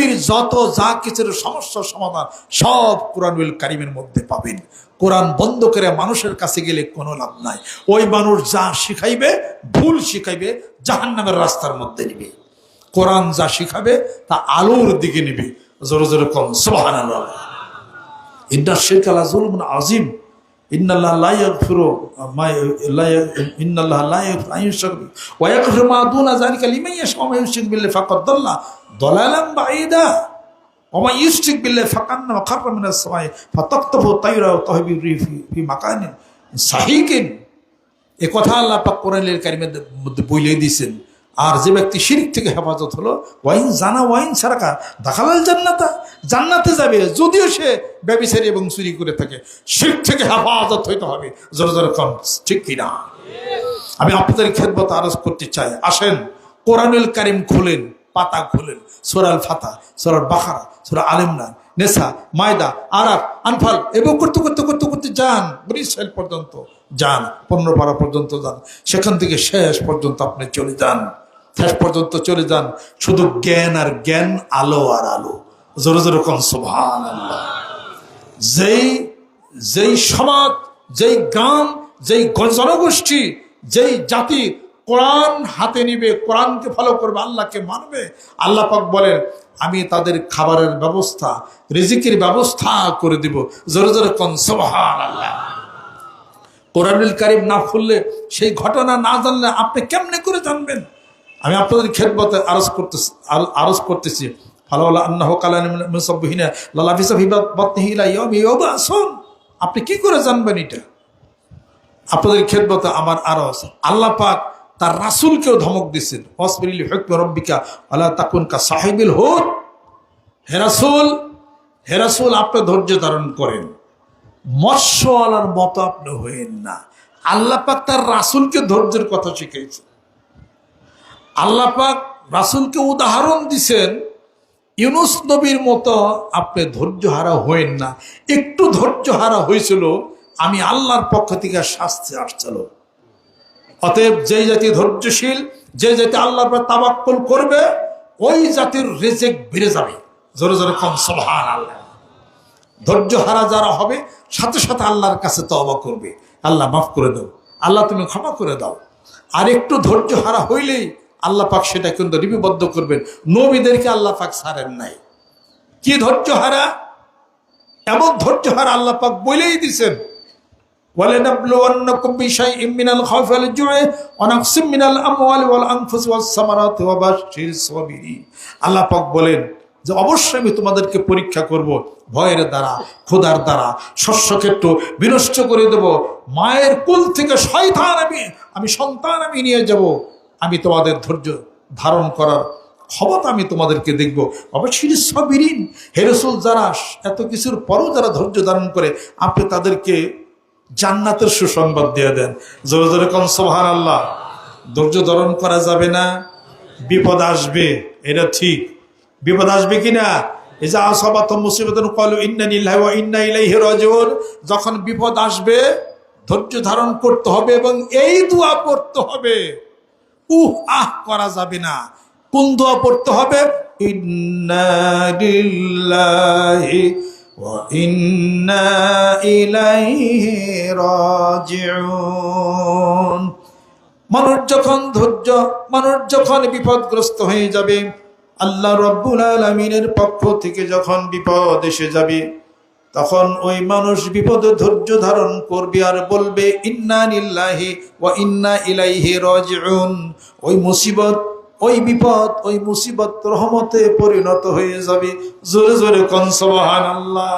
পৃথিবীর যত যা কিছুর সমস্যার সমাধান সব কোরআনুল কারিমের মধ্যে পাবেন। কোরআন বন্ধ করে মানুষের কাছে গেলে কোনো লাভ নাই। ওই মানুষ যা শিখাইবে, ভুল শিখাইবে, জাহান্নামের রাস্তার মধ্যে নিবে। কোরআন যা শিখাবে, তা আলোর দিকে নিবে। জোরে জোরে কম সোহান ইন্না শেখ আলা জুলমুন আজিম ইন্নাল্লাহ লা ইয়াগফিরু মা লা ইন্নাল্লাহ লা ইয়াগফিরু আন ইউশরাক বিহি ওয়া ইয়াগফিরু মা দুনা যালিকা লিমান ইয়াশা ওয়া মা ইউশরিক বিল্লাহি ফাকাদ দাল্লা দালালান বাঈদা ওয়া মা ইউশরিক বিল্লাহি ফাকান্নামা খাররা মিনাস সামাই ফাতাকতাফু তায়রা তাহবি ফি ফি মাকানিন সাহিকিন। এ কথা আল্লাহ পাক কোরআনের কারিমের মধ্যে বইলে দিয়েছেন। আর যে ব্যক্তি শিরিক থেকে হেফাজত হলো, ওয়াইন জানা ওয়াইন সারাকা, দাখালাল জান্নাতা। জান্নাতে যাবে, যদিও সে ব্যবসায়ী এবং চুরি করে থাকে। শিরিক থেকে হেফাজত হইতে হবে। জোরে জোরে কম ঠিক কিনা? আমি আপনাদের খেদমত আরজ করতে চাই। আসেন, কোরআনুল কারিম খুলেন। পাতা খুলেন। সোরাল ফাতা সোরাল বাখারা সোরা আলিমনা নেশা মায়দা আরাক আনফাল এবং করতে করতে করতে করতে যান। বরিশাল পর্যন্ত যান পনেরো পাড়া পর্যন্ত যান। সেখান থেকে শেষ পর্যন্ত আপনি চলে যান। শেষ পর্যন্ত চলে যান। শুধু জ্ঞান আর জ্ঞান, আলো আর আলো। জোরে জোরে কন আল্লাহ যেই যেই সমাজ, যেই গ্রাম, যেই জনগোষ্ঠী যেই জাতি কোরআন হাতে নিবে, কোরআনকে ফলো করবে, আল্লাহকে মানবে। আল্লাহ পাক বলেন, আমি তাদের খাবারের ব্যবস্থা, রিজিকের ব্যবস্থা করে দিব। জোরে জোরে কন সুবহান আল্লাহ কোরআনুল কারিম না খুললে, সেই ঘটনা না জানলে আপনি কেমনে করে জানবেন? আমি আপনাদের খেদমতে আরজ করতেছি আর- আরজ করতেছি। ভালো আল্লাহ কালান মুসাব্বিহিনা লালাফিসা ফি বাতনিহি ইলা ইয়াউমি ইউবাসুন আপনি কি করে জানবেন এটা? আপনাদের খেদমতে আমার আরজ। আল্লাহ পাক তার রাসূলকেও ধমক দিচ্ছেন ওয়াসবিরিল হুকমি রাব্বিকা ওয়ালা তাকুন কা সাহিবিল হুদ। হে রাসূল হে রাসূল, আপনি ধৈর্য ধারণ করেন। মৎস্যওয়ালার মতো আপনি হইেন না। আল্লাপাক তার রাসূলকে ধৈর্যের কথা শিখিয়েছেন। আল্লাহ পাক রাসূলকে উদাহরণ দিছেন, ইউনুস নবীর মতো আপনি ধৈর্য হারা হইেন না। একটু ধৈর্য হারা হয়েছিল আমি আল্লাহর পক্ষ থেকে শাস্তি আসছিল। অতএব যেই জাতি ধৈর্যশীল যে জাতি আল্লাহর পর তাবাক্কুল করবে, ওই জাতির রেজেক বেড়ে যাবে। জোরে জোরে কম সবহান আল্লাহ ধৈর্য হারা যারা হবে, সাথে সাথে আল্লাহর কাছে তওবা করবে। আল্লাহ মাফ করে দাও। আল্লাহ তুমি ক্ষমা করে দাও। আর একটু ধৈর্য হারা হইলেই আল্লাহ পাক সেটা কিন্তু লিপিবদ্ধ করবেন। নবীদেরকে আল্লাহ পাক ছাড়েন নাই। কি ধৈর্য হারা? এমন ধৈর্য হারা আল্লাহ পাক বলেই দিছেন। ولنبلونكم بشيء من الخوف والجوع ونقص من الاموال والانفس والثمرات وبشر الصابرين আল্লাহ পাক বলেন যে অবশ্যই আমি তোমাদেরকে পরীক্ষা করব ভয়ের দ্বারা ক্ষুধার দ্বারা শস্যক্ষেত্র বিনষ্ট করে দেব মায়ের কুল থেকে শয়তান আমি আমি সন্তান আমি নিয়ে যাব আমি তোমাদের ধৈর্য ধারণ করার ক্ষমতা আমি তোমাদেরকে দেখব অবশ্যই সবিরিন হেরসুল যারা এত কিছুর পরও যারা ধৈর্য ধারণ করে আপনি তাদেরকে জান্নাতের সুসংবাদ দিয়ে দেন। জোরে জোরে কম সোহান আল্লাহ ধৈর্য ধারণ করা যাবে না। বিপদ আসবে, এটা ঠিক। বিপদ আসবে কিনা? এই যে আসাবাত মুসিবতন কল ইন্না ওয়া ইন্না ইলাইহি যখন বিপদ আসবে, ধৈর্য ধারণ করতে হবে এবং এই দোয়া পড়তে হবে। উহ, আহ, করা যাবে না। কোন দোয়া পড়তে হবে? ইন্না ইন্না ইলাইহি রাজিউন মানুষ যখন ধৈর্য, মানুষ যখন বিপদগ্রস্ত হয়ে যাবে, আল্লাহ রব্বুল আলমিনের পক্ষ থেকে যখন বিপদ এসে যাবে, তখন ওই মানুষ বিপদে ধৈর্য ধারণ করবে আর বলবে, ইন্না নিল্লাহি ওয়া ইন্না ইলাইহি রাজিউন। ওই মুসিবত ওই বিপদ, ওই মুসিবত রহমতে পরিণত হয়ে যাবে। জোরে জোরে কনসবাহান আল্লাহ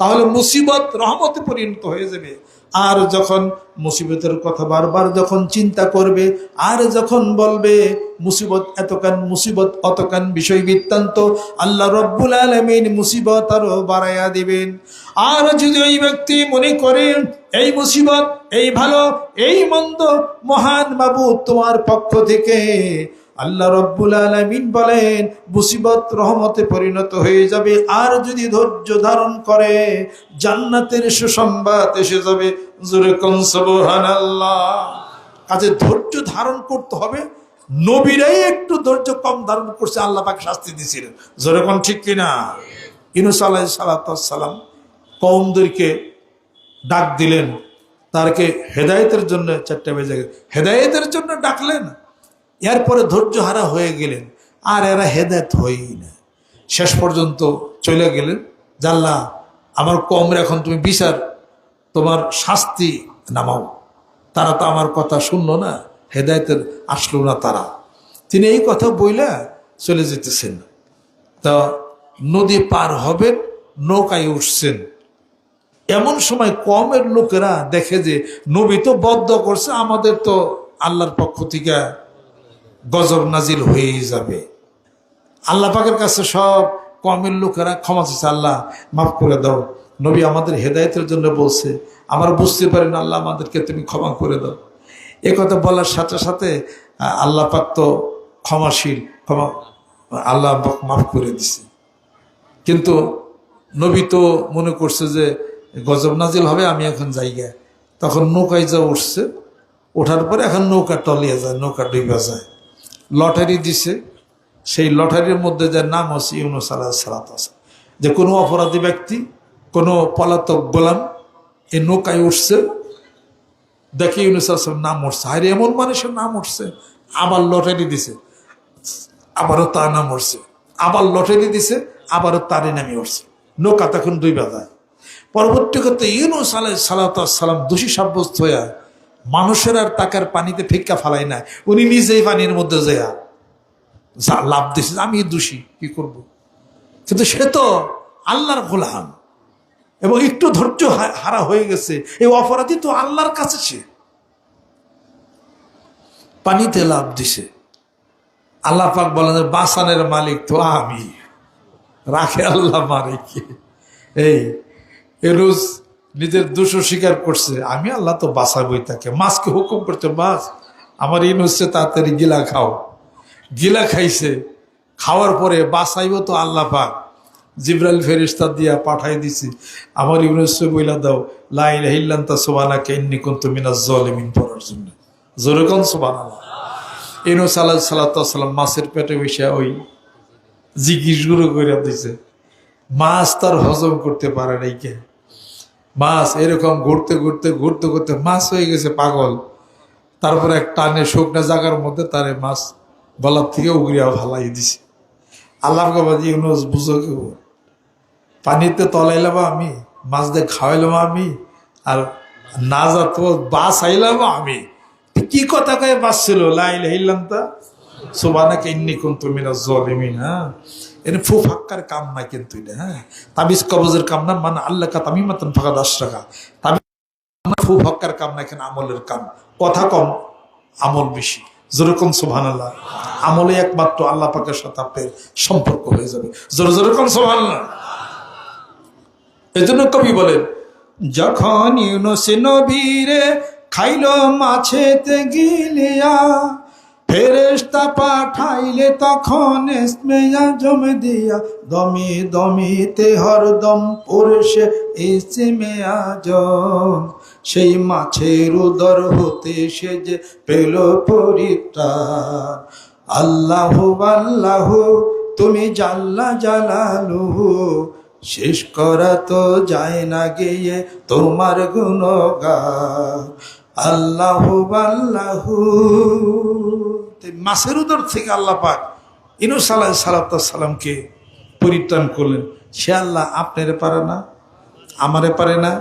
তাহলে মুসিবত রহমতে পরিণত হয়ে যাবে। আর যখন মুসিবতের কথা বারবার যখন চিন্তা করবে, আর যখন বলবে, মুসিবত এতকান মুসিবত অতকান বিষয় বৃত্তান্ত, আল্লাহ রব্বুল আলমিন মুসিবত আরও বাড়াইয়া দিবেন। আর যদি ওই ব্যক্তি মনে করেন এই মুসিবত, এই ভালো, এই মন্দ, মহান বাবু তোমার পক্ষ থেকে আল্লাহ রব্বুল আলমিন বলেন, মুসিবত রহমতে পরিণত হয়ে যাবে, আর যদি ধৈর্য ধারণ করে, জান্নাতের সুসংবাদ এসে যাবে। কাজে ধৈর্য ধারণ করতে হবে, নবীরাই একটু ধৈর্য কম ধারণ করছে, আল্লাহ পাক শাস্তি দিয়েছিলেন। যেরকম ঠিক কিনা? ইনুস আলাহ সালাম কৌমদেরকে ডাক দিলেন তারকে হেদায়েতের জন্য চারটে বেজে হেদায়েতের জন্য ডাকলেন? এরপরে ধৈর্য হারা হয়ে গেলেন, আর এরা হেদায়ত হয়ই না। শেষ পর্যন্ত চলে গেলেন জাল্লা আমার কমরে এখন তুমি বিচার, তোমার শাস্তি নামাও। তারা তো আমার কথা শুনলো না, হেদায়তের আসলো না তারা। তিনি এই কথা বইলা চলে যেতেছেন। তা নদী পার হবেন, নৌকায় উঠছেন। এমন সময় কমের লোকেরা দেখে যে নবী তো বদ্ধ করছে, আমাদের তো আল্লাহর পক্ষ থেকে গজব নাজিল হয়েই যাবে। আল্লাহ পাকের কাছে সব কমের লোকেরা ক্ষমা চাইছে আল্লাহ মাফ করে দাও। নবী আমাদের হেদায়তের জন্য বলছে, আমরা বুঝতে পারি না, আল্লাহ আমাদেরকে তুমি ক্ষমা করে দাও। এ কথা বলার সাথে সাথে আল্লাহ পাক তো ক্ষমাশীল, ক্ষমা, আল্লাহ মাফ করে দিছে। কিন্তু নবী তো মনে করছে যে, গজব নাজিল হবে, আমি এখন যাইগা তখন নৌকায় যা উঠছে, ওঠার পরে এখন নৌকা টলিয়ে যায়, নৌকা ডুবা যায়। লটারি দিছে, সেই লটারির মধ্যে যার নাম হচ্ছে ইউনুস আলাহ সালাত যে কোনো অপরাধী ব্যক্তি, কোনো পলাতক গোলাম এই নৌকায় উঠছে, দেখে ইউনুস আলাহ নাম উঠছে। আর এমন মানুষের নাম উঠছে, আবার লটারি দিছে, আবারও তার নাম উঠছে। আবার লটারি দিছে, আবারও তারই নামে উঠছে। নৌকা তখন দুই বাজায় পরবর্তী ক্ষেত্রে ইউনুস আলাই সালাম দোষী সাব্যস্ত হইয়া মানুষের আর টাকার পানিতে ফিক্কা ফালাই না উনি নিজেই পানির মধ্যে যেয়া। যা লাভ দিছে আমি দোষী, কি করব। কিন্তু সে তো আল্লাহর গোলাম। এবং একটু ধৈর্য হারা হয়ে গেছে। এই অপরাধী তো আল্লাহর কাছে সে। পানিতে লাভ দিছে। আল্লাহ পাক বলেন বাসানের মালিক তো আমি। রাখে আল্লাহ মারে কি এই রোজ নিজের দোষ স্বীকার করছে। আমি আল্লাহ তো বাঁচাবই তাকে। মাছকে হুকুম করতে, মাছ, আমার ইন হচ্ছে তাড়াতাড়ি গিলা খাও। গিলা খাইছে। খাওয়ার পরে বাঁচাইব তো আল্লাহ পাক। জিব্রাইল ফেরিস্তা দিয়া পাঠাই দিছি। আমার ইউনুস বইলা দাও লাই হিল্লান্তা সোবানা কেন্নি কুন্ত মিনাজ জলিমিন পড়ার জন্য। জোরে কোন সোবানা ইউনুস আল্লাহ সাল্লাম মাছের পেটে বসে ওই জিজ্ঞেসগুলো করে দিছে, মাছ তার হজম করতে পারে নাই কে মাছ এরকম ঘুরতে ঘুরতে ঘুরতে ঘুরতে মাছ হয়ে গেছে পাগল। তারপরে এক টানে শুকনা জায়গার মধ্যে তারে মাছ গলার থেকে উগরিয়া ভালাই দিছে। আল্লাহ বাবাজি ইউনুস বুঝো কেউ পানিতে তলাইলাম আমি, মাছ দিয়ে খাওয়াইলাম আমি, আর না তো বাস আইলাম আমি। কি কথা কয়ে বাস ছিল লাইল হিল্লাম তা সোবানা কেন্নি কোন তুমি না জলিমিন হ্যাঁ। এনে ফু ফাক্কার কাম না কিন্তু এটা হ্যাঁ? তাবিজ কবজের কাম না মানে ফাঁকা দশ টাকা ফু ফাক্কার কাম না এখানে আমলের কাম। কথা কম, আমল বেশি। যেরকম সোভান আল্লাহ আমলে একমাত্র আল্লাহ পাকের সাথে আপনার সম্পর্ক হয়ে যাবে। জোরে জোরে কম সোভান আল্লাহ এজন্য কবি বলেন, যখন ইউনুস নবীরে খাইল মাছেতে গিলিয়া ফেরেস্তা পাঠাইলে তখন স্মেয়া জমে দিয়া দমি দমিতে হরদম পুরুষে ইসমেয়া জম সেই মাছের উদর হতে সে যে পেল পরিত্রাণ। আল্লাহ আল্লাহ, তুমি জাল্লা জালালু শেষ করা তো যায় না গিয়ে তোমার গুণগান। আল্লাহ আল্লাহ মাসের উদর থেকে আল্লাহ পাক ইনুস আল্লাহ সালাতামকে পরিত্রাণ করলেন। সে আল্লাহ আপনারে পারে না, আমারে পারে না।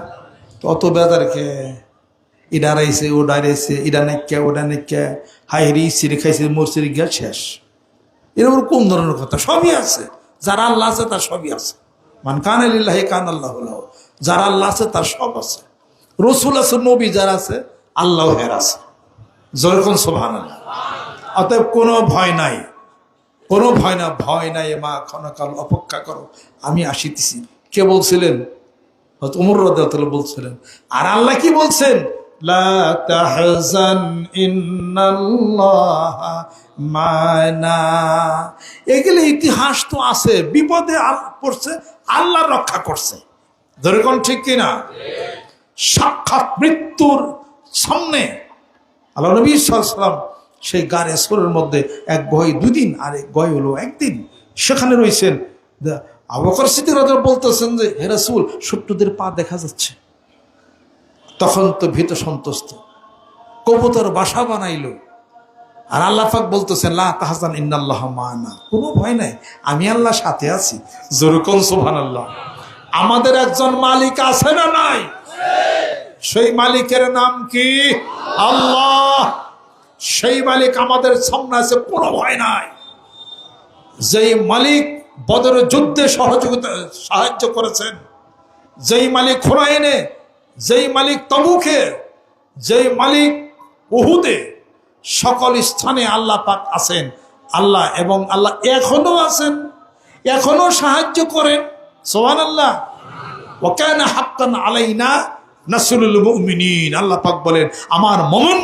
অত বেদার কে? ইডা রাইছে ও ডাইছে ইডা নেক্যা ওডা নেক্যা হাইরি সিঁড়ি খাইছে মরসিরি গিয়া শেষ। এরকম কোন ধরনের কথা? সবই আছে। যারা আল্লাহ আছে, তার সবই আছে। মান কান আলিল্লাহ কান আল্লাহ যারা আল্লাহ আছে, তার সব আছে। রসুল আছে, নবী যারা আছে আল্লাহ হের আছে। যেরকম সোভান অতএব কোনো ভয় নাই। কোনো ভয় না, ভয় নাই, মা ক্ষণকাল অপেক্ষা করো। আমি আসিতেছি। কে বলছিলেন? উমর রাদিয়াল্লাহু বলছিলেন, আর আল্লাহ কি বলছেন? এগুলো ইতিহাস তো আছে। বিপদে পড়ছে, আল্লাহ রক্ষা করছে। ধরে কোন ঠিক কিনা? সাক্ষাৎ মৃত্যুর সামনে আল্লাহ নবী সাল্লাম সেই গাড়ে সোরের মধ্যে এক গয় দুদিন আর এক গয় হলো একদিন। সেখানে রয়েছেন আবকর সিদ্দিক বলতেছেন যে হেরাসুল শত্রুদের পা দেখা যাচ্ছে। তখন তো ভীত সন্তুষ্ট। কবুতর বাসা বানাইলো। আর আল্লাহ পাক বলতেছেন, লা তাহসান ইন্নাল্লাহ মানা। কোনো ভয় নাই। আমি আল্লাহ সাথে আছি। জরুকন সুবহান আল্লাহ আমাদের একজন মালিক আছে না নাই? সেই মালিকের নাম কি? আল্লাহ। সেই মালিক আমাদের সামনে আছে, কোনো ভয় নাই। যেই মালিক বদর যুদ্ধে সহযোগিতা, সাহায্য করেছেন, যেই মালিক খোরাইনে, যেই মালিক তবুকে, যেই মালিক উহুদে, সকল স্থানে আল্লাহ পাক আছেন। আল্লাহ এবং আল্লাহ এখনও আছেন, এখনও সাহায্য করেন। সোহান আল্লাহ ওকানা হাক্কান আলাইনা আল্লাহ বলেন, আমার মমন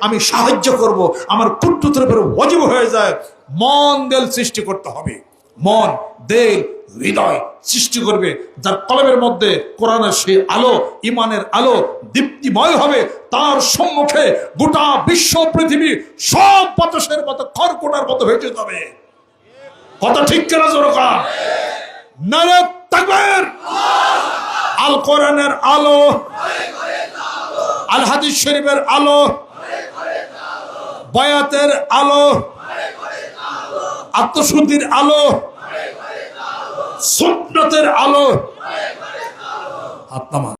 আমি সাহায্য করব। আমার কুট্টুতের উপরে ওয়াজিব হয়ে যায়। মন দেল সৃষ্টি করতে হবে। মন, দেল, হৃদয় সৃষ্টি করবে। যার কলমের মধ্যে কোরআনের সেই আলো ইমানের আলো দীপ্তিময় হবে, তার সম্মুখে গোটা বিশ্ব, পৃথিবী সব বাতাসের মতো, খড়কোটার মতো ভেসে যাবে। কথা ঠিক কেনা জোরকা নারে তাকবীর! আল কোরআনের আলো। আল হাদিস শরীফের আলো। বয়াতের আলো। আত্মশুদ্ধির আলো। সুন্নতের আলো। আপনার